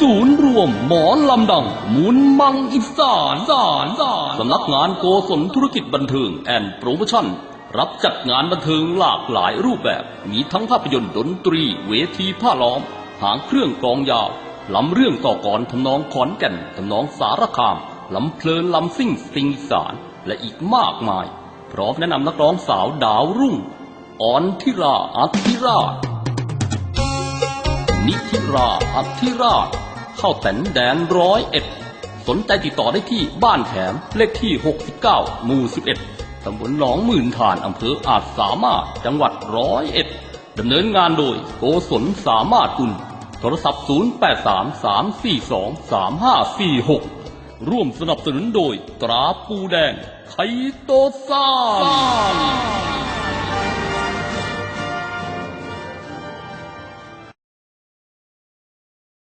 ศูนย์รวม หมอลำดัง หมุนมังอีสานสานสานสำนักงานโกศลธุรกิจบันเทิงแอนด์โปรโมชั่น รับจัดงานบันเทิงหลากหลายรูปแบบ มีทั้งภาพยนตร์ดนตรี เวทีผ้าล้อม หางเครื่องกองยาวลำเรื่องต่อกรทำนองขอนแก่นทำนองสารคามลำเพลินลำซิ่งสิงอีสารและอีกมากมาย พร้อมแนะนำนักร้องสาวดาวรุ่งออนทิราอัธิราชนิธิราอัธิราช ข้าแตนแดนร้อยเอ็ดสนใจติดต่อได้ที่บ้านแถมเลขที่ 69 หมู่ 11 ตำบลหนองหมื่นฐานอำเภออาจสามารถจังหวัดร้อยเอ็ดดำเนินงานโดยโกศลสามารถกุลโทรศัพท์ 0833423546 ร่วมสนับสนุนโดยตราปูแดงไคโตซา